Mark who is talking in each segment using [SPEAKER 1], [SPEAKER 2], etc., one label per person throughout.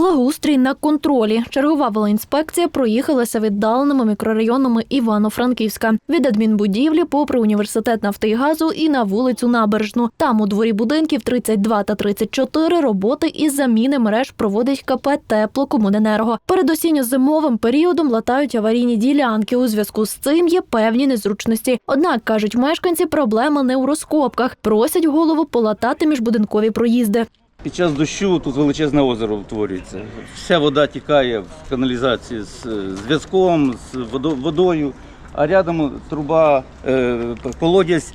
[SPEAKER 1] Благоустрій на контролі. Чергова велоінспекція проїхалася віддаленими мікрорайонами Івано-Франківська від адмінбудівлі попри університет нафти і газу і на вулицю Набережну. Там у дворі будинків 32 та 34 роботи із заміни мереж проводить КП Теплокомуненерго. Перед осінньо-зимовим періодом латають аварійні ділянки. У зв'язку з цим є певні незручності. Однак кажуть мешканці, проблема не у розкопках. Просять голову полатати міжбудинкові проїзди.
[SPEAKER 2] Під час дощу тут величезне озеро утворюється. Вся вода тікає в каналізації з зв'язком, з водою, а рядом труба, е, колодязь,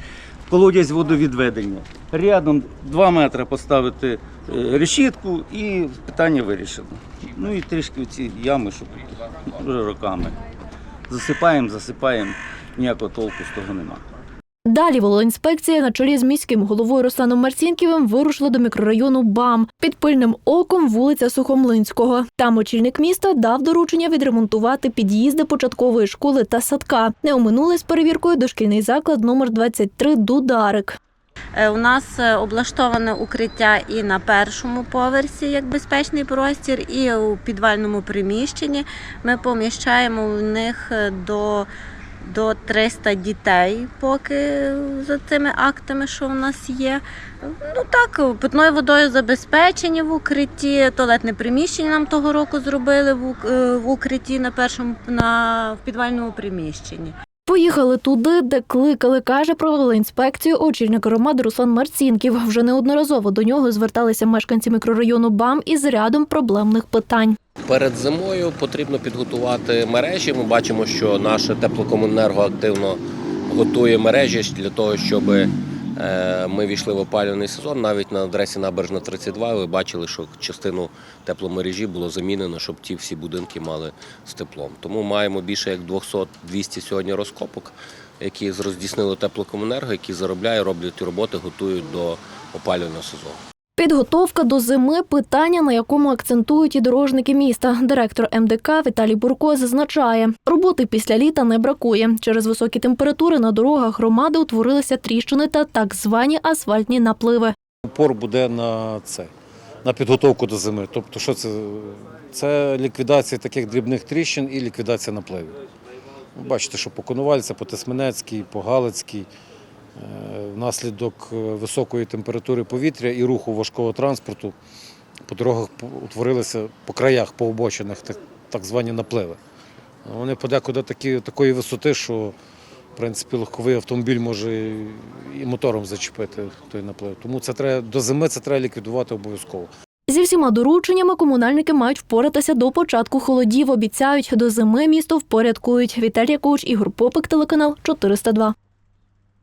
[SPEAKER 2] колодязь водовідведення. Рядом 2 метри поставити е, решітку і питання вирішено. Ну і трішки ці ями, що роками. Засипаємо, засипаємо, ніякого толку з того немає.
[SPEAKER 1] Далі волоінспекція на чолі з міським головою Русланом Марцінківим вирушила до мікрорайону БАМ під пильним оком вулиця Сухомлинського. Там очільник міста дав доручення відремонтувати під'їзди початкової школи та садка. Не оминули з перевіркою дошкільний заклад номер 23 Дударик.
[SPEAKER 3] Е, У нас е, облаштоване укриття і на першому поверсі як безпечний простір, і у підвальному приміщенні. Ми поміщаємо в них е, до, до 300 дітей, поки за цими актами, що в нас є. Ну так, питною водою забезпечені в укритті, туалетне приміщення нам того року зробили в, е, укритті на першому на в підвальному приміщенні.
[SPEAKER 1] Поїхали туди, де кликали, каже провели інспекцію очільник громади Руслан Марцінків. Вже неодноразово до нього зверталися мешканці мікрорайону БАМ із рядом проблемних питань.
[SPEAKER 4] Перед зимою потрібно підготувати мережі. Ми бачимо, що наше теплокомуненерго активно готує мережі для того, щоб е, ми війшли в опалювальний сезон. Навіть на адресі Набережна 32 ви бачили, що частину тепломережі було замінено, щоб ті всі будинки мали з теплом. Тому маємо більше як 200-200 сьогодні розкопок, які роздійснили теплокомунерго, які заробляють, роблять роботи, готують до опалювального сезону.
[SPEAKER 1] Підготовка до зими питання, на якому акцентують і дорожники міста. Директор МДК Віталій Бурко зазначає, роботи після літа не бракує. Через високі температури на дорогах громади утворилися тріщини та так звані асфальтні напливи.
[SPEAKER 5] Упор буде на це, на підготовку до зими. Тобто, що це? Це ліквідація таких дрібних тріщин і ліквідація напливів. Бачите, що по Конувальця, по Тисменецькій, по Галицькій, внаслідок е, високої температури повітря і руху важкого транспорту по дорогах утворилися по краях, по обочинах так, звані напливи. Вони подекуди такі, такої висоти, що в принципі легковий автомобіль може і мотором зачепити той наплив. Тому це треба до зими це треба ліквідувати обов'язково.
[SPEAKER 1] Зі всіма дорученнями комунальники мають впоратися до початку холодів. Обіцяють, до зими місто впорядкують. Віталія Коуч, Ігор Попик, телеканал 402.